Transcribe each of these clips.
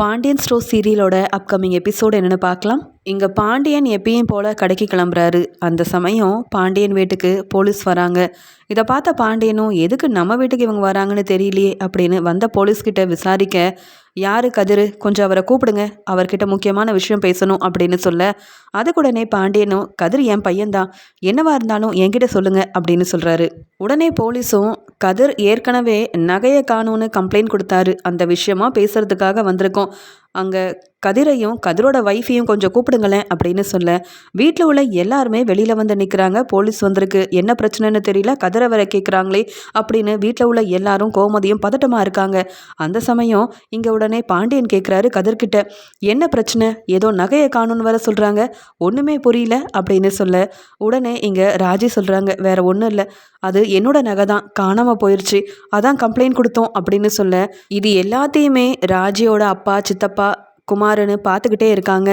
Pandian store சீரியலோட upcoming episode என்னென்னு பார்க்கலாம். இங்கே பாண்டியன் எப்பயும் போல் கடைக்கு கிளம்புறாரு. அந்த சமயம் பாண்டியன் வீட்டுக்கு போலீஸ் வராங்க. இதை பார்த்த பாண்டியனும் எதுக்கு நம்ம வீட்டுக்கு இவங்க வராங்கன்னு தெரியலையே? அப்படின்னு வந்த போலீஸ்கிட்ட விசாரிக்க யார் கதிரு? கொஞ்சம் அவரை கூப்பிடுங்க. அவர்கிட்ட முக்கியமான விஷயம் பேசணும் அப்படின்னு சொல்ல அதுக்குடனே பாண்டியனும் கதிர் என் பையன்தான். என்னவா இருந்தாலும் என்கிட்ட சொல்லுங்க அப்படின்னு சொல்கிறாரு உடனே போலீஸும் கதிர் ஏற்கனவே நகையை காணும்னு கம்ப்ளைண்ட் கொடுத்தாரு. அந்த விஷயமா பேசுறதுக்காக வந்திருக்கோம். அங்கே கதிரையும் கதிரோட ஒய்ஃபையும் கொஞ்சம் கூப்பிடுங்களேன் அப்படின்னு சொல்ல வீட்டில் உள்ள எல்லாருமே வெளியில் வந்து நிற்கிறாங்க போலீஸ் வந்திருக்கு. என்ன பிரச்சனைன்னு தெரியல. கதிரை வர கேட்குறாங்களே அப்படின்னு வீட்டில் உள்ள எல்லாரும் கோமதியும் பதட்டமாக இருக்காங்க. அந்த சமயம் இங்கே உடனே பாண்டியன் கேட்குறாரு கதிர்கிட்ட. என்ன பிரச்சனை? ஏதோ நகையை காணும்னு வர சொல்கிறாங்க ஒன்றுமே புரியல அப்படின்னு சொல்ல உடனே இங்கே ராஜி சொல்கிறாங்க வேற ஒன்றும் இல்லை. அது என்னோட நகை தான். காணாமல் போயிடுச்சு அதான் கம்ப்ளைண்ட் கொடுத்தோம் அப்படின்னு சொல்ல இது எல்லாத்தையுமே ராஜியோட அப்பா சித்தப்பா குமாருன்னு பார்த்துக்கிட்டே இருக்காங்க.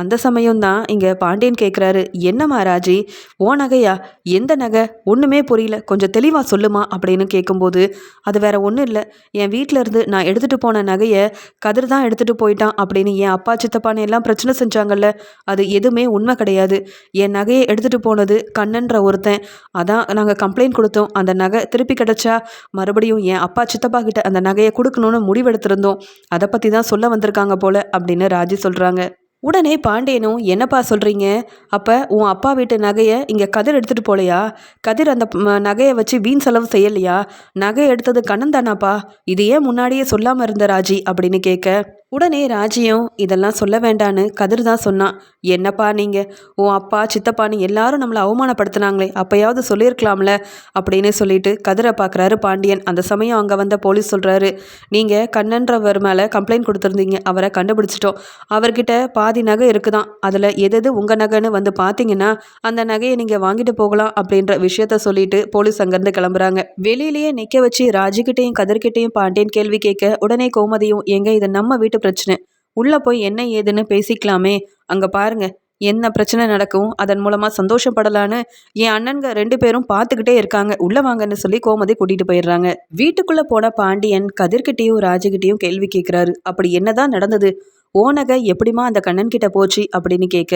அந்த சமயம் தான் இங்கே பாண்டியன் கேட்குறாரு என்ன ராஜி ஓ நகையா எந்த நகை? ஒன்றுமே புரியல கொஞ்சம் தெளிவாக சொல்லுமா? அப்படின்னு கேட்கும்போது அது வேற ஒன்றும் இல்லை என் வீட்டில் இருந்து நான் எடுத்துகிட்டு போன நகையை கதிர் தான் எடுத்துகிட்டு போயிட்டான் அப்படின்னு என் அப்பா சித்தப்பானே எல்லாம் பிரச்சனை செஞ்சாங்கல்ல அது எதுவுமே உண்மை கிடையாது. என் நகையை எடுத்துகிட்டு போனது கண்ணன்ற ஒருத்தன். அதான் நாங்கள் கம்ப்ளைண்ட் கொடுத்தோம் அந்த நகை திருப்பி கிடச்சா மறுபடியும் என் அப்பா சித்தப்பா கிட்ட அந்த நகையை கொடுக்கணும்னு முடிவெடுத்திருந்தோம். அதை பற்றி தான் சொல்ல வந்திருக்காங்க போல அப்படின்னு ராஜி சொல்கிறாங்க உடனே பாண்டியனும் என்னப்பா சொல்கிறீங்க அப்போ உன் அப்பா வீட்டு நகையை இங்கே கதிர் எடுத்துகிட்டு போலையா? கதிர் அந்த நகையை வச்சு வீண் செலவு செய்யலையா? நகை எடுத்தது கண்ணன் தானாப்பா. இது ஏன் முன்னாடியே சொல்லாமல் இருந்த ராஜி? அப்படின்னு கேட்க உடனே ராஜியும் இதெல்லாம் சொல்ல வேண்டான்னு கதிர் தான் சொன்னான். என்னப்பா நீங்கள் உன் அப்பா சித்தப்பான்னு எல்லாரும் நம்மளை அவமானப்படுத்தினாங்களே அப்போயாவது சொல்லியிருக்கலாம்ல? அப்படின்னு சொல்லிட்டு கதிரை பார்க்குறாரு பாண்டியன். அந்த சமயம் அங்கே வந்த போலீஸ் சொல்கிறாரு நீங்கள் கண்ணன்றவர் மேலே கம்ப்ளைண்ட் கொடுத்துருந்தீங்க அவரை கண்டுபிடிச்சிட்டோம். அவர்கிட்ட பாதி நகை இருக்குதான். அதில் எது உங்கள் நகைன்னு வந்து பார்த்தீங்கன்னா அந்த நகையை நீங்கள் வாங்கிட்டு போகலாம் அப்படின்ற விஷயத்த சொல்லிட்டு போலீஸ் அங்கேருந்து கிளம்புறாங்க. வெளியிலேயே நிற்க வச்சு ராஜிக்கிட்டையும் கதிர்கிட்டையும் பாண்டியன் கேள்வி கேட்க உடனே கோமதியும் எங்க இதை நம்ம வீட்டு பிரச்சனை. உள்ளே போய் என்ன ஏதுன்னு பேசிக்கலாமே. அங்கே பாருங்க என்ன பிரச்சனை நடக்கும் அதன் மூலமாக சந்தோஷப்படலான்னு என் அண்ணன்க ரெண்டு பேரும் பார்த்துக்கிட்டே இருக்காங்க. உள்ளே வாங்கன்னு சொல்லி கோமதி கூட்டிகிட்டு போயிடுறாங்க. வீட்டுக்குள்ளே போன பாண்டியன் கதிர்கிட்டையும் ராஜகிட்டையும் கேள்வி கேட்குறாரு அப்படி என்னதான் நடந்தது? ஓனக எப்படிமா அந்த கண்ணன் கிட்ட போச்சு? அப்படின்னு கேட்க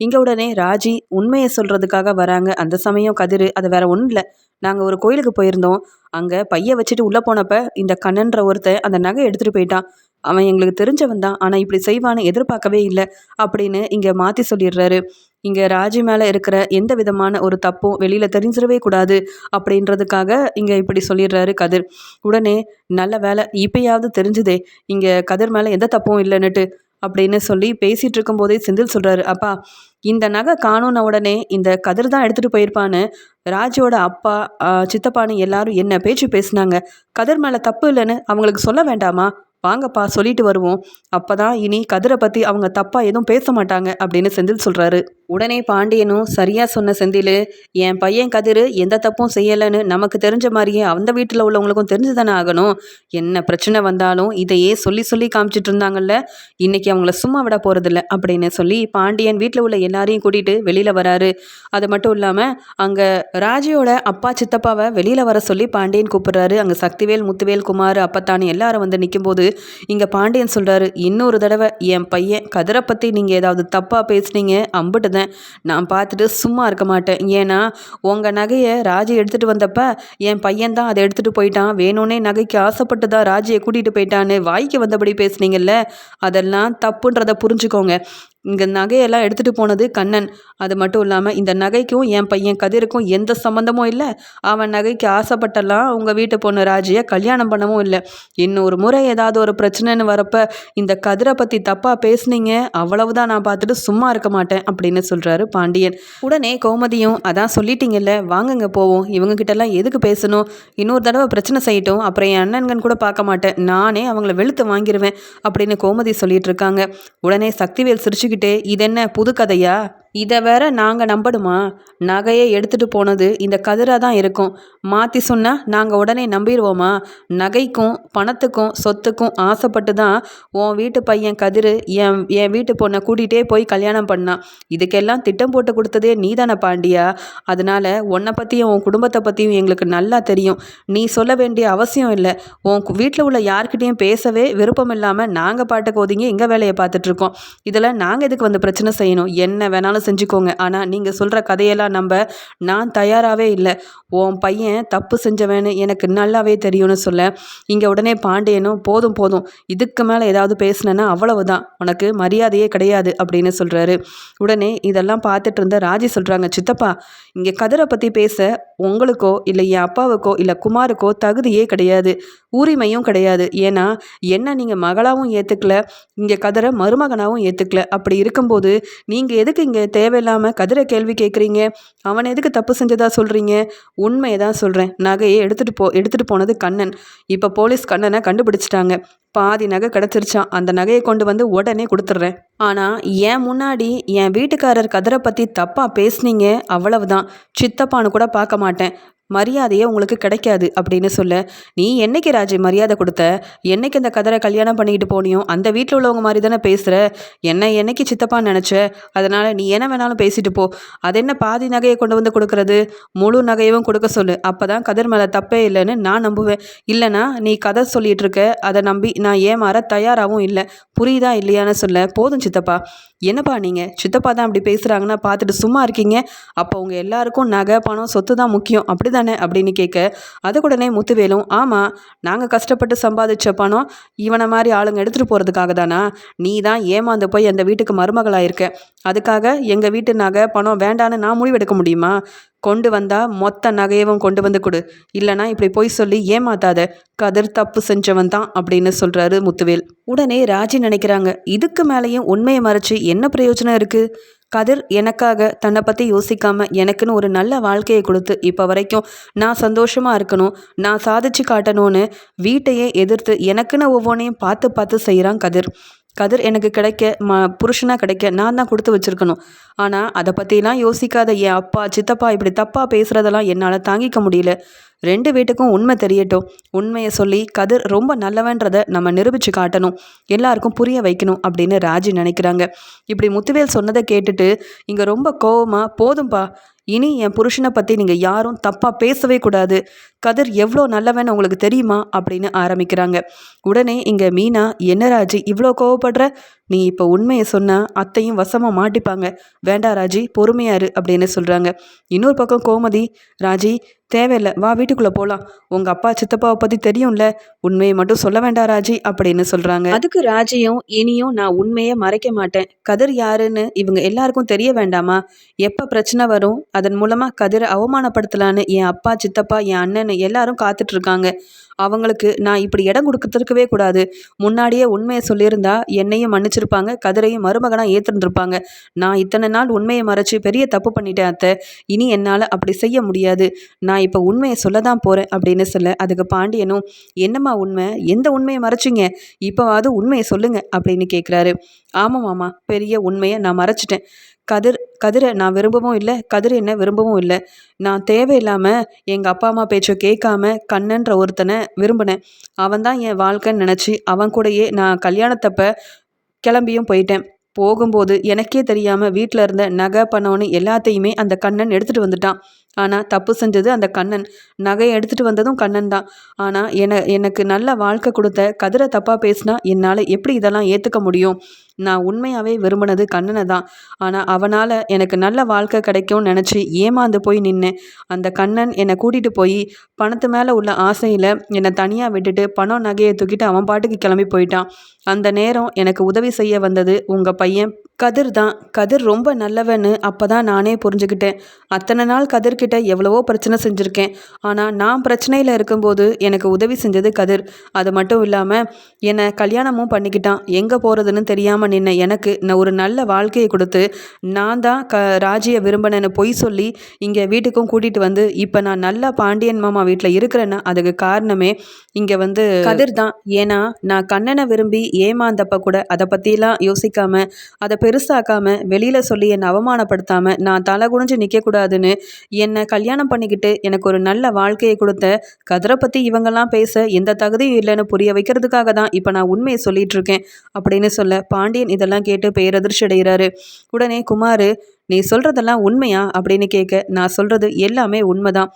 இங்கே உடனே ராஜி உண்மையை சொல்கிறதுக்காக வராங்க. அந்த சமயம் கதிர் அது வேற ஒன்றும் இல்லை. நாங்கள் ஒரு கோயிலுக்கு போயிருந்தோம். அங்கே பைய வச்சுட்டு உள்ளே போனப்ப இந்த கண்ணன்ற ஒருத்தன் அந்த நகை எடுத்துகிட்டு போயிட்டான். அவன் எங்களுக்கு தெரிஞ்சவன் தான். ஆனால் இப்படி செய்வான்னு எதிர்பார்க்கவே இல்லை அப்படின்னு இங்கே மாற்றி சொல்லிடுறாரு. இங்கே ராஜி மேலே இருக்கிற எந்த விதமான ஒரு தப்பும் வெளியில் தெரிஞ்சிடவே கூடாது அப்படின்றதுக்காக இங்கே இப்படி சொல்லிடுறாரு கதிர். உடனே நல்ல வேலை இப்பயாவது தெரிஞ்சுதே இங்கே கதிர் மேலே எந்த தப்பும் இல்லைன்னுட்டு அப்படின்னு சொல்லி பேசிகிட்டு இருக்கும்போதே செந்தில் சொல்கிறாரு அப்பா இந்த நகை காணுன உடனே இந்த கதிர் தான் எடுத்துகிட்டு போயிருப்பான்னு ராஜோட அப்பா சித்தப்பான்னு எல்லாரும் என்ன பேச்சு பேசினாங்க? கதிர் மேலே தப்பு இல்லைன்னு அவங்களுக்கு சொல்ல வேண்டாமா? வாங்கப்பா சொல்லிட்டு வருவோம். அப்போ தான் இனி கதிரை பற்றி அவங்க தப்பாக எதுவும் பேச மாட்டாங்க அப்படின்னு செந்தில் சொல்கிறாரு உடனே பாண்டியனும் சரியாக சொன்ன செந்தில் என் பையன் கதிர் எந்த தப்பும் செய்யலைன்னு நமக்கு தெரிஞ்ச மாதிரியே அந்த வீட்டில் உள்ளவங்களுக்கும் தெரிஞ்சு தானே ஆகணும். என்ன பிரச்சனை வந்தாலும் இதையே சொல்லி சொல்லி காமிச்சிட்டு இருந்தாங்கல்ல இன்றைக்கி அவங்கள சும்மா விட போகிறதில்ல அப்படின்னு சொல்லி பாண்டியன் வீட்டில் உள்ள எல்லாரையும் கூட்டிகிட்டு வெளியில் வராரு. அது மட்டும் இல்லாமல் அங்கே ராஜியோட அப்பா சித்தப்பாவை வெளியில் வர சொல்லி பாண்டியன் கூப்பிட்றாரு. அங்கே சக்திவேல் முத்துவேல் குமார் அப்பத்தானு எல்லாரும் வந்து நிற்கும்போது இங்கே பாண்டியன் சொல்கிறாரு இன்னொரு தடவை என் பையன் கதிரை பற்றி நீங்கள் ஏதாவது தப்பாக பேசுனீங்க அம்பிட்டு தான் நான் பார்த்துட்டு சும்மா இருக்க மாட்டேன். ஏன்னா உங்கள் நகையை ராஜி எடுத்துகிட்டு வந்தப்ப என் பையன் தான் அதை எடுத்துகிட்டு போயிட்டான். வேணும்னே நகைக்கு ஆசைப்பட்டு தான் ராஜியை கூட்டிகிட்டு போயிட்டான்னு வாய்க்கு வந்தபடி பேசுனீங்கல்ல அதெல்லாம் தப்புன்றதை புரிஞ்சுக்கோங்க. இங்கே நகையெல்லாம் எடுத்துகிட்டு போனது கண்ணன். அது மட்டும் இல்லாமல் இந்த நகைக்கும் என் பையன் கதிருக்கும் எந்த சம்மந்தமும் இல்லை. அவன் நகைக்கு ஆசைப்பட்டெல்லாம் உங்கள் வீட்டு பொண்ணு ராஜியை கல்யாணம் பண்ணவும் இல்லை. இன்னொரு முறை ஏதாவது ஒரு பிரச்சனைன்னு வரப்ப இந்த கதிரை பற்றி தப்பாக பேசுனீங்க அவ்வளவுதான் நான் பார்த்துட்டு சும்மா இருக்க மாட்டேன் அப்படின்னு சொல்கிறாரு பாண்டியன். உடனே கோமதியும் அதான் சொல்லிட்டீங்கல்ல வாங்குங்க போவோம். இவங்ககிட்டலாம் எதுக்கு பேசணும்? இன்னொரு தடவை பிரச்சனை செய்யட்டும். அப்புறம் என் அண்ணன்கன் கூட பார்க்க மாட்டேன். நானே அவங்கள வெளுத்து வாங்கிடுவேன் அப்படின்னு கோமதி சொல்லிட்டு இருக்காங்க. உடனே சக்திவேல் சிரிச்சு இது என்ன புது கதையா? இதை வேற நாங்கள் நம்பணுமா? நகையை எடுத்துகிட்டு போனது இந்த கதிராக தான் இருக்கும். மாற்றி சொன்னால் நாங்கள் உடனே நம்பிடுவோமா நகைக்கும் பணத்துக்கும் சொத்துக்கும் ஆசைப்பட்டு தான் உன் வீட்டு பையன் கதிர் என் என் வீட்டு பொண்ணை கூட்டிகிட்டே போய் கல்யாணம் பண்ணான் இதுக்கெல்லாம் திட்டம் போட்டு கொடுத்ததே நீ தானே பாண்டியா? அதனால் உன்னை பற்றியும் உன் குடும்பத்தை பற்றியும் எங்களுக்கு நல்லா தெரியும். நீ சொல்ல வேண்டிய அவசியம் இல்லை. உன் வீட்டில் உள்ள யார்கிட்டேயும் பேசவே விருப்பம் இல்லாமல் நாங்கள் பாட்டுக்கு ஒதுங்கி எங்கள் வேலையை பார்த்துட்ருக்கோம் இதில் நாங்கள் எதுக்கு வந்து பிரச்சனை செய்யணும்? என்ன வேணாலும் செஞ்சுக்கோங்க. ஆனால் நீங்கள் சொல்கிற கதையெல்லாம் நம்ப நான் தயாராகவே இல்லை. உன் பையன் தப்பு செஞ்சவன்னு எனக்கு நல்லாவே தெரியும்னு சொல்ல இங்கே உடனே பாண்டியனும் போதும் போதும். இதுக்கு மேலே ஏதாவது பேசினேன்னா அவ்வளவுதான். உனக்கு மரியாதையே கிடையாது அப்படின்னு சொல்கிறாரு உடனே இதெல்லாம் பார்த்துட்டு இருந்த ராஜி சொல்கிறாங்க சித்தப்பா இங்கே கதிரை பற்றி பேச உங்களுக்கோ இல்லை என் அப்பாவுக்கோ இல்லை குமாருக்கோ தகுதியே கிடையாது. உரிமையும் கிடையாது. ஏன்னா என்ன நீங்கள் மகளாகவும் ஏற்றுக்கல இங்கே கதிரை மருமகனாகவும் ஏற்றுக்கல அப்படி இருக்கும்போது நீங்கள் எதுக்கு இங்கே தேவையில்லாமல் கதிரை கேள்வி கேட்குறீங்க அவன் எதுக்கு தப்பு செஞ்சதா சொல்கிறீங்க உண்மையை தான் சொல்கிறேன் நகையை எடுத்துகிட்டு போ எடுத்துகிட்டு போனது கண்ணன். இப்போ போலீஸ் கண்ணனை கண்டுபிடிச்சிட்டாங்க. பாதி நகை கிடச்சிருச்சான் அந்த நகையை கொண்டு வந்து உடனே கொடுத்துட்றேன். ஆனால் என் முன்னாடி என் வீட்டுக்காரர் கதிரை பற்றி தப்பாக பேசுனீங்க அவ்வளவுதான். சித்தப்பான்னு கூட பார்க்க மாட்டேன். மரியாதையே உங்களுக்கு கிடைக்காது அப்படின்னு சொல்ல நீ என்னைக்கு ராஜி மரியாதை கொடுத்த? என்னைக்கு அந்த கதரை கல்யாணம் பண்ணிக்கிட்டு போனியோ? அந்த வீட்டில் உள்ளவங்க மாதிரி தானே பேசுகிற என்னை என்னைக்கு சித்தப்பா நினச்ச? அதனால் நீ என்ன வேணாலும் பேசிட்டு போ. அது என்ன பாதி நகையை கொண்டு வந்து கொடுக்கறது? முழு நகையவும் கொடுக்க சொல்லு. அப்போ தான் கதிர் மேலே தப்பே இல்லைன்னு நான் நம்புவேன். இல்லைனா நீ கதை சொல்லிகிட்டு இருக்க. அதை நம்பி நான் ஏமாற தயாராகவும் இல்லை. புரியுதா இல்லையான்னு சொல்ல போதும் சித்தப்பா. என்னப்பா நீங்கள் சித்தப்பா தான் அப்படி பேசுகிறாங்கன்னா பார்த்துட்டு சும்மா இருக்கீங்க. அப்போ உங்கள் எல்லாருக்கும் நகை பணம் சொத்து தான் முக்கியம். அப்படி தானே அப்படின்னு கேட்க அதுக்குடனே முத்துவேலும் ஆமாம் நாங்கள் கஷ்டப்பட்டு சம்பாதிச்ச பணம் இவனை மாதிரி ஆளுங்க எடுத்துகிட்டு போகிறதுக்காக தானா? நீ தான் ஏமாந்து போய் அந்த வீட்டுக்கு மருமகளாக இருக்க அதுக்காக எங்கள் வீட்டு நகை பணம் வேண்டான்னு நான் முடிவெடுக்க முடியுமா? கொண்டு வந்தா மொத்த நகையவும் கொண்டு வந்து கொடு. இல்லைனா இப்படி போய் சொல்லி ஏமாத்தாத கதிர் தப்பு செஞ்சவன் தான் அப்படின்னு சொல்றாரு முத்துவேல். உடனே ராஜி நினைக்கிறாங்க இதுக்கு மேலேயும் உண்மையை மறைச்சு என்ன பிரயோஜனம் இருக்கு? கதிர் எனக்காக தன்னை பற்றி யோசிக்காம எனக்குன்னு ஒரு நல்ல வாழ்க்கையை கொடுத்து இப்போ வரைக்கும் நான் சந்தோஷமாக இருக்கணும் நான் சாதிச்சு காட்டணும்னு வீட்டையே எதிர்த்து எனக்குன்னு ஒவ்வொன்றையும் பார்த்து பார்த்து செய்கிறான் கதிர். கதிர் எனக்கு கிடைக்க ம புருஷனாக கிடைக்க நான் தான் கொடுத்து வச்சுருக்கணும். ஆனால் அதை பற்றிலாம் யோசிக்காத என் அப்பா சித்தப்பா இப்படி தப்பாக பேசுகிறதெல்லாம் என்னால் தாங்கிக்க முடியல. ரெண்டு வீட்டுக்கும் உண்மை தெரியட்டும். உண்மையை சொல்லி கதிர் ரொம்ப நல்லவன்றதை நம்ம நிரூபித்து காட்டணும். எல்லாருக்கும் புரிய வைக்கணும் அப்படின்னு ராஜி நினைக்கிறாங்க. இப்படி முத்துவேல் சொன்னதை கேட்டுட்டு இங்கே ரொம்ப கோவமாக போதும்பா இனி என் புருஷனை பற்றி நீங்கள் யாரும் தப்பாக பேசவே கூடாது. கதிர் எவ்வளோ நல்லவன் உங்களுக்கு தெரியுமா? அப்படின்னு ஆரம்பிக்கிறாங்க. உடனே இங்கே மீனா என்ன ராஜி இவ்வளோ கோவப்படுற? நீ இப்போ உண்மையை சொன்னால் அத்தையும் வசமாக மாட்டிப்பாங்க. வேண்டா ராஜி பொறுமையாரு அப்படின்னு சொல்கிறாங்க இன்னொரு பக்கம் கோமதி ராஜி தேவையில்லை வா வீட்டுக்குள்ளே போகலாம் உங்கள் அப்பா சித்தப்பாவை பற்றி தெரியும்ல. உண்மையை மட்டும் சொல்ல வேண்டாம் ராஜி அப்படின்னு சொல்கிறாங்க அதுக்கு ராஜியும் இனியும் நான் உண்மையை மறைக்க மாட்டேன். கதிர் யாருன்னு இவங்க எல்லாருக்கும் தெரிய வேண்டாமா? எப்போ பிரச்சனை வரும்? அதன் மூலமாக கதிரை அவமானப்படுத்தலான்னு என் அப்பா சித்தப்பா என் அண்ணன் எல்லாரும் காத்துட்ருக்காங்க அவங்களுக்கு நான் இப்படி இடம் கொடுக்கறதுக்கவே கூடாது. முன்னாடியே உண்மையை சொல்லியிருந்தா என்னையும் மன்னிச்சிருப்பாங்க கதிரையும் மருமகனாக ஏற்றிருந்திருப்பாங்க நான் இத்தனை நாள் உண்மையை மறைச்சி பெரிய தப்பு பண்ணிட்டேன் அத்தை. இனி என்னால் அப்படி செய்ய முடியாது. நான் இப்போ உண்மையை சொல்ல தான் போகிறேன் அப்படின்னு சொல்ல அதுக்கு பாண்டியனும் என்னம்மா உண்மை? எந்த உண்மையை மறைச்சிங்க? இப்போவாவது உண்மையை சொல்லுங்க அப்படின்னு கேட்குறாரு ஆமாம் மாமா பெரிய உண்மையை நான் மறைச்சிட்டேன். கதிர் கதிரை நான் விரும்பவும் இல்லை கதிர் என்ன விரும்பவும் இல்லை. நான் தேவையில்லாமல் எங்கள் அப்பா அம்மா பேச்சை கேட்காம கண்ணன்ற ஒருத்தனை விரும்பினேன். அவன் தான் என் வாழ்க்கைன்னு நினச்சி அவன் கூடயே நான் கல்யாணத்தப்ப கிளம்பியும் போயிட்டேன். போகும்போது எனக்கே தெரியாமல் வீட்டில் இருந்த நகை பணம்னு எல்லாத்தையுமே அந்த கண்ணன் எடுத்துகிட்டு வந்துட்டான். ஆனால் தப்பு செஞ்சது அந்த கண்ணன். நகையை எடுத்துகிட்டு வந்ததும் கண்ணன் தான். ஆனால் என எனக்கு நல்ல வாழ்க்கை கொடுத்த கதிரை தப்பாக பேசினா என்னால் எப்படி இதெல்லாம் ஏற்றுக்க முடியும்? நான் உண்மையாகவே விரும்பினது கண்ணனை தான். ஆனால் அவனால் எனக்கு நல்ல வாழ்க்கை கிடைக்கும்னு நினச்சி ஏமாந்து போய் நின்னேன். அந்த கண்ணன் என்னை கூட்டிகிட்டு போய் பணத்து மேலே உள்ள ஆசையில் என்னை தனியாக விட்டுட்டு பணம் நகையை தூக்கிட்டு அவன் பாட்டுக்கு கிளம்பி போயிட்டான். அந்த நேரம் எனக்கு உதவி செய்ய வந்தது உங்கள் பையன். கதிர் தான். கதிர் ரொம்ப நல்லவன்னு அப்போ தான் நானே புரிஞ்சுக்கிட்டேன். அத்தனை நாள் கதிர்கிட்ட எவ்வளவோ பிரச்சனை செஞ்சுருக்கேன். ஆனால் நான் பிரச்சனையில் இருக்கும்போது எனக்கு உதவி செஞ்சது கதிர். அது மட்டும் இல்லாமல் என்னை கல்யாணமும் பண்ணிக்கிட்டான். எங்கே போகிறதுன்னு தெரியாமல் பண்ணின எனக்கு நான் ஒரு நல்ல வாழ்க்கையை கொடுத்து நான் தான் க ராஜியை விரும்பினேன்னு பொய் சொல்லி இங்கே வீட்டுக்கும் கூட்டிகிட்டு வந்து இப்போ நான் நல்லா பாண்டியன் மாமா வீட்டில் இருக்கிறேன்னா அதுக்கு காரணமே இங்கே வந்து கதிர் தான். ஏன்னா நான் கண்ணனை விரும்பி ஏமாந்தப்ப கூட அதை பற்றிலாம் யோசிக்காம அதை பெருசாக்காம வெளியில் சொல்லி என்னை அவமானப்படுத்தாம நான் தலை குனிஞ்சு நிற்கக்கூடாதுன்னு என்னை கல்யாணம் பண்ணிக்கிட்டு எனக்கு ஒரு நல்ல வாழ்க்கையை கொடுத்த கதிரை பற்றி இவங்கெல்லாம் பேச எந்த தகுதியும் இல்லைன்னு புரிய வைக்கிறதுக்காக தான் இப்போ நான் உண்மையை சொல்லிட்டு இருக்கேன் அப்படின்னு சொல்ல பாண்டியன் இதெல்லாம் கேட்டு பேரதிர்ச்சி அடைகிறாரு? உடனே குமார் நீ சொல்கிறதெல்லாம் உண்மையா? அப்படின்னு கேட்க நான் சொல்கிறது எல்லாமே உண்மைதான்.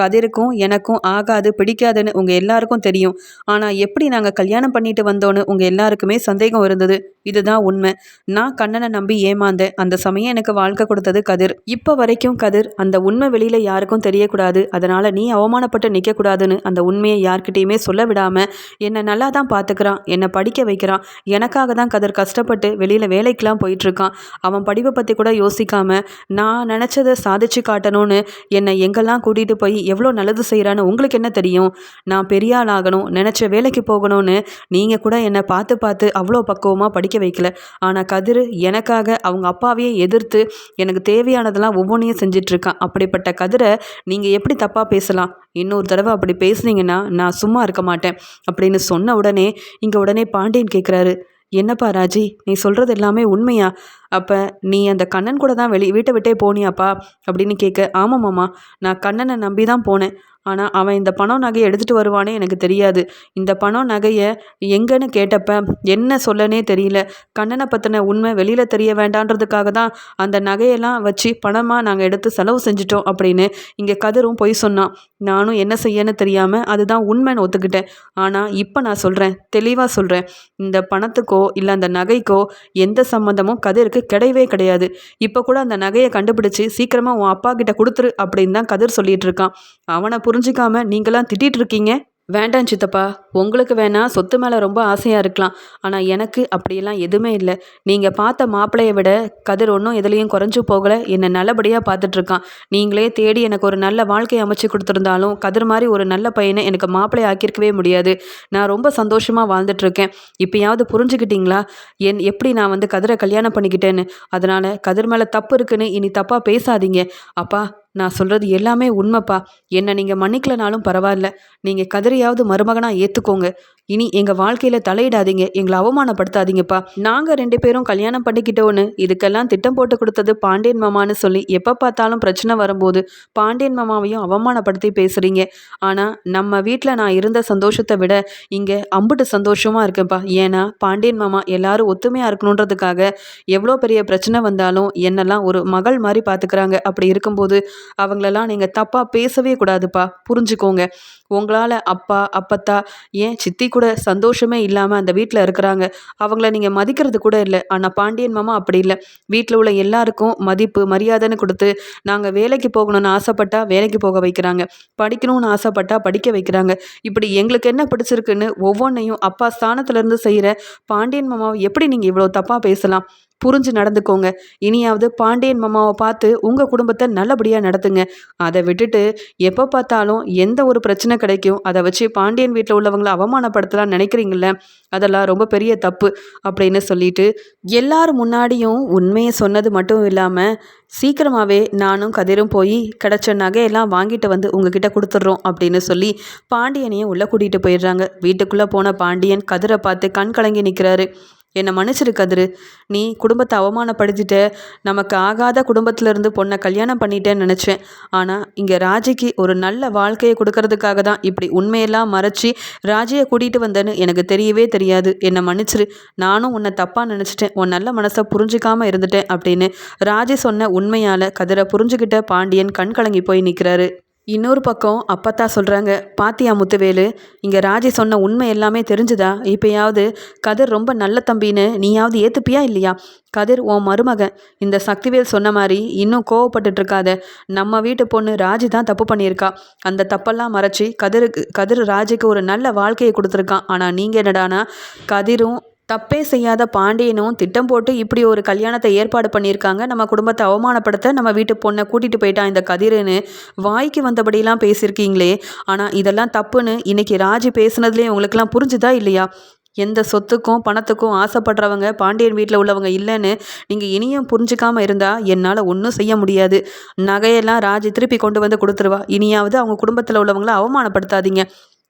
கதிருக்கும் எனக்கும் ஆகாது பிடிக்காதுன்னு உங்கள் எல்லாருக்கும் தெரியும். ஆனால் எப்படி நாங்கள் கல்யாணம் பண்ணிட்டு வந்தோன்னு உங்கள் எல்லாருக்குமே சந்தேகம் இருந்தது. இதுதான் உண்மை. நான் கண்ணனை நம்பி ஏமாந்தேன். அந்த சமயம் எனக்கு வாழ்க்கை கொடுத்தது கதிர். இப்போ வரைக்கும் கதிர் அந்த உண்மை வெளியில் யாருக்கும் தெரியக்கூடாது. அதனால் நீ அவமானப்பட்டு நிற்கக்கூடாதுன்னு அந்த உண்மையை யார்கிட்டேயுமே சொல்ல விடாமல் என்னை நல்லா தான் பார்த்துக்கிறான் என்னை படிக்க வைக்கிறான். எனக்காக தான் கதிர் கஷ்டப்பட்டு வெளியில் வேலைக்கெலாம் போயிட்டுருக்கான். அவன் படிப்பை பற்றி கூட யோசிக்காமல் நான் நினச்சதை சாதிச்சு காட்டணும்னு என்னை எங்கெல்லாம் கூட்டிகிட்டு போய் எவ்வளோ நல்லது செய்கிறான்னு உங்களுக்கு என்ன தெரியும்? நான் பெரிய ஆள் ஆகணும் நினச்ச வேலைக்கு போகணும்னு நீங்கள் கூட என்னை பார்த்து பார்த்து அவ்வளோ பக்குவமாக படிக்க வைக்கல. ஆனால் கதிர் எனக்காக அவங்க அப்பாவையே எதிர்த்து எனக்கு தேவையானதெல்லாம் ஒவ்வொன்றையும் செஞ்சிட்ருக்கான். அப்படிப்பட்ட கதிரை நீங்கள் எப்படி தப்பாக பேசலாம்? இன்னொரு தடவை அப்படி பேசுனீங்கன்னா நான் சும்மா இருக்க மாட்டேன். அப்படின்னு சொன்ன உடனே இங்கே உடனே பாண்டியன் கேட்குறாரு என்னப்பா ராஜி நீ சொல்கிறது எல்லாமே உண்மையா? அப்போ நீ அந்த கண்ணன் கூட தான் வெளி வீட்டை விட்டே போனியாப்பா? அப்படின்னு கேட்க ஆமாம்மாம்மா நான் கண்ணனை நம்பி தான் போனேன். ஆனால் அவன் இந்த பணம் நகையை எடுத்துகிட்டு வருவானே எனக்கு தெரியாது. இந்த பணம் நகையை எங்கன்னு கேட்டப்ப என்ன சொல்லனே தெரியல. கண்ணனை பற்றின உண்மை வெளியில் தெரிய வேண்டான்றதுக்காக தான் அந்த நகையெல்லாம் வச்சு பணமாக நாங்கள் எடுத்து செலவு செஞ்சிட்டோம் அப்படின்னு இங்கே கதிரும் பொய் சொன்னான். நானும் என்ன செய்யன்னு தெரியாமல் அதுதான் உண்மைன்னு ஒத்துக்கிட்டேன். ஆனால் இப்போ நான் சொல்கிறேன் தெளிவாக சொல்கிறேன் இந்த பணத்துக்கோ இல்லை அந்த நகைக்கோ எந்த சம்மந்தமும் கதிருக்கு கிடையவே கிடையாது. இப்போ கூட அந்த நகையை கண்டுபிடிச்சி சீக்கிரமாக உன் அப்பா கிட்ட கொடுத்துரு அப்படின்னு தான் கதிர் சொல்லிட்டு இருக்கான். அவனை புரிஞ்சிக்காம நீங்களாம் திட்டிகிட்டு இருக்கீங்க வேண்டாம் சித்தப்பா. உங்களுக்கு வேணா சொத்து மேலே ரொம்ப ஆசையாக இருக்கலாம். ஆனால் எனக்கு அப்படியெல்லாம் எதுவுமே இல்லை. நீங்கள் பார்த்த மாப்பிள்ளையை விட கதிர் ஒன்றும் எதுலேயும் குறைஞ்சு போகலை. என்னை நல்லபடியாக பார்த்துட்ருக்கான் நீங்களே தேடி எனக்கு ஒரு நல்ல வாழ்க்கையை அமைச்சு கொடுத்துருந்தாலும் கதிர் மாதிரி ஒரு நல்ல பையனை எனக்கு மாப்பிள்ளை ஆக்கியிருக்கவே முடியாது. நான் ரொம்ப சந்தோஷமாக வாழ்ந்துட்டுருக்கேன். இப்போயாவது புரிஞ்சுக்கிட்டீங்களா? என் எப்படி நான் வந்து கதிரை கல்யாணம் பண்ணிக்கிட்டேன்னு. அதனால் கதிர் மேலே தப்பு இருக்குன்னு இனி தப்பாக பேசாதீங்க. அப்பா நான் சொல்கிறது எல்லாமே உண்மைப்பா. என்னை நீங்கள் மன்னிக்கலனாலும் பரவாயில்ல. நீங்கள் கதிரையாவது மருமகனாக ஏற்றுக்கோங்க இனி எங்கள் வாழ்க்கையில் தலையிடாதீங்க எங்களை அவமானப்படுத்தாதீங்கப்பா. நாங்கள் ரெண்டு பேரும் கல்யாணம் பண்ணிக்கிட்டோன்னு இதுக்கெல்லாம் திட்டம் போட்டு கொடுத்தது பாண்டியன் மாமான்னு சொல்லி எப்போ பார்த்தாலும் பிரச்சனை வரும்போது பாண்டியன் மாமாவையும் அவமானப்படுத்தி பேசுகிறீங்க ஆனால் நம்ம வீட்டில் நான் இருந்த சந்தோஷத்தை விட இங்கே அம்புட்டு சந்தோஷமாக இருக்கேன்ப்பா. ஏன்னா பாண்டியன் மாமா எல்லாரும் ஒத்துமையாக இருக்கணுன்றதுக்காக எவ்வளோ பெரிய பிரச்சனை வந்தாலும் என்னெல்லாம் ஒரு மகள் மாதிரி பார்த்துக்கிறாங்க. அப்படி இருக்கும்போது அவங்களெல்லாம் நீங்கள் தப்பாக பேசவே கூடாதுப்பா. புரிஞ்சுக்கோங்க. உங்களால் அப்பா அப்பத்தா ஏன் சித்தி கூட சந்தோஷமே இல்லாமல் அந்த வீட்டில் இருக்கிறாங்க? அவங்கள நீங்கள் மதிக்கிறது கூட இல்லை. ஆனால் பாண்டியன் மாமா அப்படி இல்லை. வீட்டில் உள்ள எல்லாருக்கும் மதிப்பு மரியாதைன்னு கொடுத்து நாங்கள் வேலைக்கு போகணும்னு ஆசைப்பட்டா வேலைக்கு போக வைக்கிறாங்க. படிக்கணும்னு ஆசைப்பட்டா படிக்க வைக்கிறாங்க. இப்படி எங்களுக்கு என்ன பிடிச்சிருக்குன்னு ஒவ்வொன்றையும் அப்பா ஸ்தானத்துலேருந்து செய்கிற பாண்டியன் மாமாவை எப்படி நீங்கள் இவ்வளோ தப்பாக பேசலாம்? புரிஞ்சு நடந்துக்கோங்க. இனியாவது பாண்டியன் மாமாவை பார்த்து உங்கள் குடும்பத்தை நல்லபடியாக நடத்துங்க. அதை விட்டுட்டு எப்போ பார்த்தாலும் எந்த ஒரு பிரச்சனை கிடைக்கும் அதை வச்சு பாண்டியன் வீட்டில் உள்ளவங்களை அவமானப்படுத்தலாம் நினைக்கிறீங்கள அதெல்லாம் ரொம்ப பெரிய தப்பு அப்படின்னு சொல்லிட்டு எல்லார் முன்னாடியும் உண்மையை சொன்னது மட்டும் இல்லாமல் சீக்கிரமாகவே நானும் கதிரும் போய் கிடச்ச நகையெல்லாம் வாங்கிட்டு வந்து உங்ககிட்ட கொடுத்துட்றோம் அப்படின்னு சொல்லி பாண்டியனையும் உள்ளே கூட்டிகிட்டு போயிடுறாங்க. வீட்டுக்குள்ளே போன பாண்டியன் கதிரை பார்த்து கண் கலங்கி நிற்கிறாரு என்னை மன்னிச்சிரு கதிரு. நீ குடும்பத்தை அவமானப்படுத்திட்ட. நமக்கு ஆகாத குடும்பத்திலேருந்து பொண்ணை கல்யாணம் பண்ணிட்டேன்னு நினச்சேன். ஆனால் இங்கே ராஜிக்கு ஒரு நல்ல வாழ்க்கையை கொடுக்கறதுக்காக தான் இப்படி உண்மையெல்லாம் மறைச்சி ராஜியை கூட்டிகிட்டு வந்தேன்னு எனக்கு தெரியவே தெரியாது. என்னை மன்னிச்சிரு. நானும் உன்னை தப்பாக நினச்சிட்டேன். உன் நல்ல மனசை புரிஞ்சிக்காமல் இருந்துட்டேன் அப்படின்னு ராஜி சொன்ன உண்மையால் கதிரை புரிஞ்சுக்கிட்ட பாண்டியன் கண் கலங்கி போய் நிற்கிறாரு இன்னொரு பக்கம் அப்பத்தா சொல்கிறாங்க பாத்தியா முத்துவேலு இங்கே ராஜி சொன்ன உண்மை எல்லாமே தெரிஞ்சுதா? இப்போயாவது கதிர் ரொம்ப நல்ல தம்பின்னு நீயாவது ஏற்றுப்பியா இல்லையா? கதிர் உன் மருமகன். இந்த சக்திவேல் சொன்ன மாதிரி இன்னும் கோவப்பட்டுட்டு இருக்காத. நம்ம வீட்டு பொண்ணு ராஜி தான் தப்பு பண்ணியிருக்கா. அந்த தப்பெல்லாம் மறைச்சி கதிருக்கு கதிர் ராஜிக்கு ஒரு நல்ல வாழ்க்கையை கொடுத்துருக்கான். ஆனால் நீங்கள் என்னடானா கதிரும் தப்பே செய்யாத பாண்டியனும் திட்டம் போட்டு இப்படி ஒரு கல்யாணத்தை ஏற்பாடு பண்ணியிருக்காங்க. நம்ம குடும்பத்தை அவமானப்படுத்த நம்ம வீட்டு பொண்ணை கூட்டிகிட்டு போயிட்டான் இந்த கதிருன்னு வாய்க்கு வந்தபடியெல்லாம் பேசியிருக்கீங்களே. ஆனால் இதெல்லாம் தப்புன்னு இன்னைக்கு ராஜி பேசுனதுலேயே உங்களுக்குலாம் புரிஞ்சுதா இல்லையா? எந்த சொத்துக்கும் பணத்துக்கும் ஆசைப்படுறவங்க பாண்டியன் வீட்டில் உள்ளவங்க இல்லைன்னு நீங்கள் இனியும் புரிஞ்சிக்காமல் இருந்தால் என்னால் ஒன்றும் செய்ய முடியாது. நகையெல்லாம் ராஜி திருப்பி கொண்டு வந்து கொடுத்துருவா. இனியாவது அவங்க குடும்பத்தில் உள்ளவங்கள அவமானப்படுத்தாதீங்க.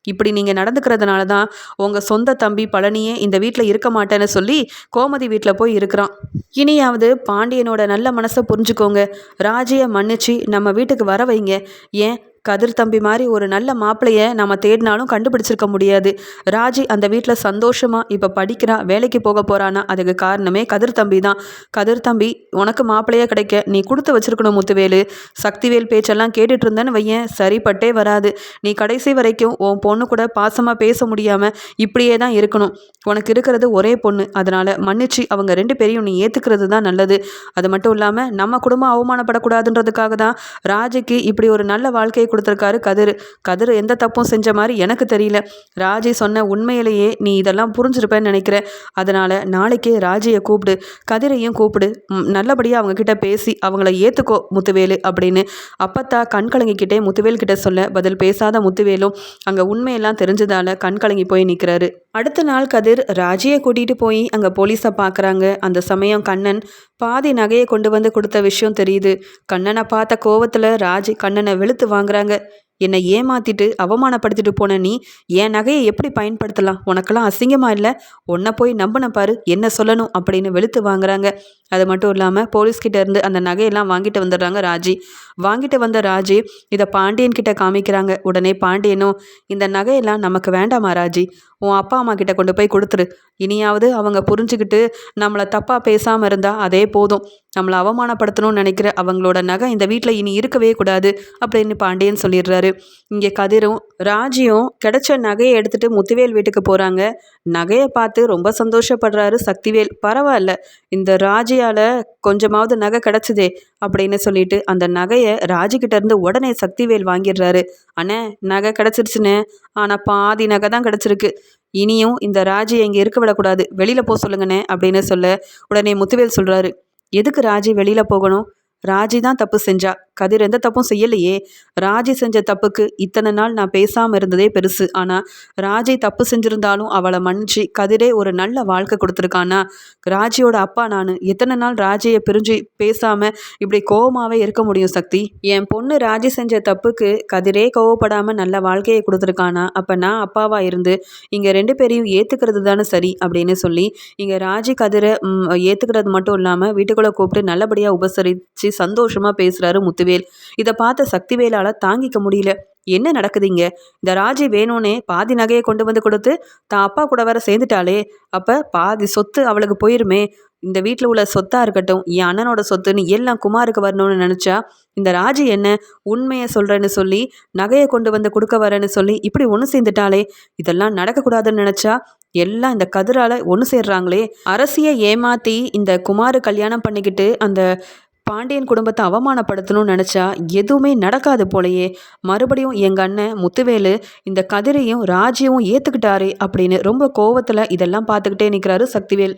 இப்படி நீங்கள் நடந்துக்கிறதுனால தான் உங்கள் சொந்த தம்பி பழனியே இந்த வீட்டில் இருக்க மாட்டேன்னு சொல்லி கோமதி வீட்டில் போய் இருக்கிறான். இனியாவது பாண்டியனோட நல்ல மனசை புரிஞ்சுக்கோங்க. ராஜியை மன்னிச்சு நம்ம வீட்டுக்கு வர வைங்க. ஏன்? கதிர் தம்பி மாதிரி ஒரு நல்ல மாப்பிள்ளையை நம்ம தேடினாலும் கண்டுபிடிச்சிருக்க முடியாது. ராஜி அந்த வீட்டில் சந்தோஷமாக இப்போ படிக்கிறா வேலைக்கு போக போகிறானா அதுக்கு காரணமே கதிர் தம்பி தான். கதிர் தம்பி உனக்கு மாப்பிளையே கிடைக்க நீ கொடுத்து வச்சிருக்கணும் முத்துவேலு. சக்திவேல் பேச்செல்லாம் கேட்டுட்டு இருந்தேன்னு வையன் சரிப்பட்டே வராது. நீ கடைசி வரைக்கும் உன் பொண்ணு கூட பாசமாக பேச முடியாமல் இப்படியே தான் இருக்கணும். உனக்கு இருக்கிறது ஒரே பொண்ணு அதனால் மன்னிச்சு அவங்க ரெண்டு பேரையும் நீ ஏற்றுக்கிறது தான் நல்லது. அது மட்டும் இல்லாமல் நம்ம குடும்பம் அவமானப்படக்கூடாதுன்றதுக்காக தான் ராஜிக்கு இப்படி ஒரு நல்ல வாழ்க்கையை கொடுத்துருக்காரு கதிர். கதிர் எந்த தப்பும் செஞ்ச மாதிரி எனக்கு தெரியல. ராஜி சொன்ன உண்மையிலேயே நீ இதெல்லாம் புரிஞ்சிருப்பேன்னு நினைக்கிற அதனால் நாளைக்கே ராஜியை கூப்பிடு. கதிரையும் கூப்பிடு. நல்லபடியாக அவங்கக்கிட்ட பேசி அவங்கள ஏற்றுக்கோ முத்துவேலு அப்படின்னு. அப்பத்தா கண் கலங்கிக்கிட்டே முத்துவேல் கிட்ட சொல்ல பதில் பேசாத முத்துவேலும் அங்கே உண்மையெல்லாம் தெரிஞ்சதால கண் கலங்கி போய் நிற்கிறாரு அடுத்த நாள் கதிர் ராஜியை கூட்டிகிட்டு போய் அங்கே போலீஸை பார்க்குறாங்க அந்த சமயம் கண்ணன் பாதி நகையை கொண்டு வந்து கொடுத்த விஷயம் தெரியுது. கண்ணனை பார்த்த கோவத்தில் ராஜி கண்ணனை வெளுத்து வாங்குறாங்க. என்னை ஏமாத்திட்டு அவமானப்படுத்திட்டு போன நீ என் நகையை எப்படி பயன்படுத்தலாம்? உனக்கெல்லாம் அசிங்கமா இல்லை? உன்னை போய் நம்பின பாரு என்ன சொல்லணும் அப்படின்னு வெளுத்து வாங்குறாங்க. அது மட்டும் இல்லாமல் போலீஸ்கிட்ட இருந்து அந்த நகையெல்லாம் வாங்கிட்டு வந்துடுறாங்க ராஜி. வாங்கிட்டு வந்த ராஜி இதை பாண்டியன் கிட்ட காமிக்கிறாங்க. உடனே பாண்டியனும் இந்த நகையெல்லாம் நமக்கு வேண்டாமா ராஜி? உன் அப்பா அம்மா கிட்ட கொண்டு போய் கொடுத்துரு. இனியாவது அவங்க புரிஞ்சுக்கிட்டு நம்மளை தப்பாக பேசாமல் இருந்தால் அதே போதும். நம்மளை அவமானப்படுத்தணும்னு நினைக்கிற அவங்களோட நகை இந்த வீட்டில் இனி இருக்கவே கூடாது அப்படின்னு பாண்டியன் சொல்லிடுறாரு. இங்கே கதிரும் ராஜியும் கிடைச்ச நகையை எடுத்துட்டு முத்துவேல் வீட்டுக்கு போகிறாங்க நகையை பார்த்து ரொம்ப சந்தோஷப்படுறாரு சக்திவேல். பரவாயில்ல இந்த ராஜியால் கொஞ்சமாவது நகை கிடச்சிதே அப்படின்னு சொல்லிட்டு அந்த நகையை ராஜிக்கிட்ட இருந்து உடனே சக்திவேல் வாங்கிடுறாரு. அண்ணே நகை கிடச்சிருச்சுன்னு. ஆனால் பாதி நகை தான் கிடச்சிருக்கு. இனியும் இந்த ராஜியை இங்கே இருக்க விடக்கூடாது. வெளியில் போக சொல்லுங்கண்ணே அப்படின்னு சொல்ல உடனே முத்துவேல் சொல்கிறாரு எதுக்கு ராஜி வெளியில் போகணும்? ராஜி தான் தப்பு செஞ்சா. கதிர் எந்த தப்பும் செய்யலையே. ராஜி செஞ்ச தப்புக்கு இத்தனை நாள் நான் பேசாமல் இருந்ததே பெருசு. ஆனால் ராஜி தப்பு செஞ்சுருந்தாலும் அவளை மன்னிச்சு கதிரே ஒரு நல்ல வாழ்க்கை கொடுத்துருக்கானா? ராஜியோட அப்பா நான் எத்தனை நாள் ராஜியை பிரிஞ்சு பேசாமல் இப்படி கோவமாகவே இருக்க முடியும் சக்தி? என் பொண்ணு ராஜி செஞ்ச தப்புக்கு கதிரே கோவப்படாமல் நல்ல வாழ்க்கையை கொடுத்துருக்கானா? அப்போ நான் அப்பாவாக இருந்து இங்கே ரெண்டு பேரையும் ஏற்றுக்கிறது தானே சரி அப்படின்னு சொல்லி இங்கே ராஜி கதிரை ஏற்றுக்கிறது மட்டும் இல்லாமல் வீட்டுக்குள்ளே கூப்பிட்டு நல்லபடியாக உபசரித்து சந்தோஷமாக பேசுகிறாரு முத்துவேல். இதை பார்த்த சக்திவேலால் தாங்கிக்க முடியல. என்ன நடக்குதுங்க? இந்த ராஜி வேணும்னே பாதி நகையை கொண்டு வந்து கொடுத்து தான் அப்பா கூட வர சேர்ந்துட்டாளே. அப்போ பாதி சொத்து அவளுக்கு போயிருமே. இந்த வீட்டில் உள்ள சொத்தாக இருக்கட்டும் என் அண்ணனோட சொத்துன்னு எல்லாம் குமாருக்கு வரணும்னு நினச்சா இந்த ராஜி என்ன உண்மையை சொல்கிறேன்னு சொல்லி நகையை கொண்டு வந்து கொடுக்க வரேன்னு சொல்லி இப்படி ஒன்று சேர்ந்துட்டாளே. இதெல்லாம் நடக்கக்கூடாதுன்னு நினச்சா எல்லாம் இந்த கதிரால் ஒன்று சேர்றாங்களே. அரசியை ஏமாற்றி இந்த குமாரு கல்யாணம் பண்ணிக்கிட்டு அந்த பாண்டியன் குடும்பத்தை அவமானப்படுத்தணும்னு நினச்சா எதுவுமே நடக்காது போலையே. மறுபடியும் எங்கள் அண்ணன் முத்துவேலு இந்த கதிரையும் ராஜியும் ஏற்றுக்கிட்டாரே அப்படின்னு ரொம்ப கோவத்தில் இதெல்லாம் பார்த்துக்கிட்டே நிற்கிறாரு சக்திவேல்.